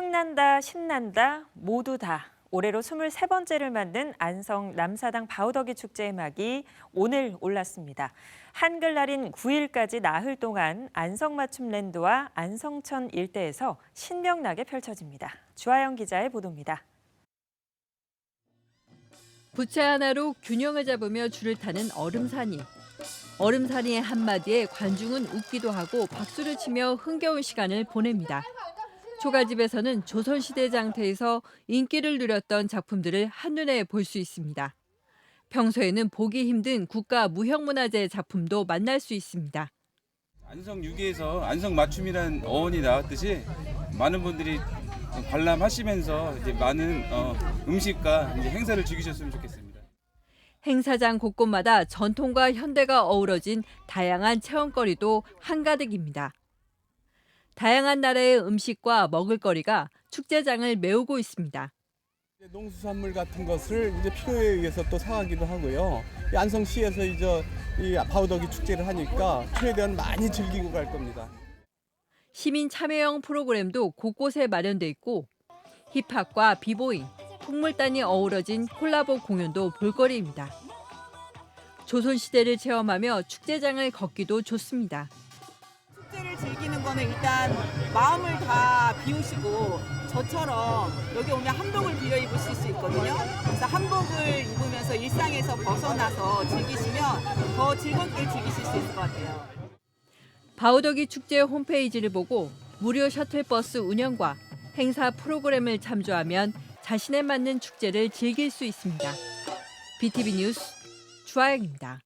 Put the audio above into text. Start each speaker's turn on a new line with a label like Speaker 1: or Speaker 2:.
Speaker 1: 흥난다, 신난다, 모두 다. 올해로 23번째를 맞는 안성 남사당 바우더기 축제의 막이 오늘 올랐습니다. 한글날인 9일까지 나흘 동안 안성 맞춤랜드와 안성천 일대에서 신명나게 펼쳐집니다. 주하영 기자의 보도입니다.
Speaker 2: 부채 하나로 균형을 잡으며 줄을 타는 얼음산이. 얼음산이의 한마디에 관중은 웃기도 하고 박수를 치며 흥겨운 시간을 보냅니다. 초가집에서는 조선시대 장터에서 인기를 누렸던 작품들을 한눈에 볼 수 있습니다. 평소에는 보기 힘든 국가 무형문화재 작품도 만날 수 있습니다.
Speaker 3: 안성 6기에서 안성 맞춤이라는 어원이 나왔듯이 많은 분들이 관람하시면서 이제 많은 어, 음식과 이제 행사를 즐기셨으면 좋겠습니다.
Speaker 2: 행사장 곳곳마다 전통과 현대가 어우러진 다양한 체험거리도 한가득입니다. 다양한 나라의 음식과 먹을거리가 축제장을 메우고 있습니다.
Speaker 4: 농수산물 같은 것을 이제 필요에 의해서 또 사가기도 하고요. 이 안성시에서 이제 이 바우더기 축제를 하니까 최대한 많이 즐기고 갈 겁니다.
Speaker 2: 시민 참여형 프로그램도 곳곳에 마련돼 있고 힙합과 비보잉, 풍물단이 어우러진 콜라보 공연도 볼거리입니다. 조선시대를 체험하며 축제장을 걷기도 좋습니다.
Speaker 5: 축제를 즐기는 거는 일단 마음을 다 비우시고 저처럼 여기 오면 한복을 빌려 입으실 수 있거든요. 그래서 한복을 입으면서 일상에서 벗어나서 즐기시면 더 즐겁게 즐기실 수 있을 것 같아요.
Speaker 2: 바우더기 축제 홈페이지를 보고 무료 셔틀버스 운영과 행사 프로그램을 참조하면 자신에 맞는 축제를 즐길 수 있습니다. BTV 뉴스 주아영입니다.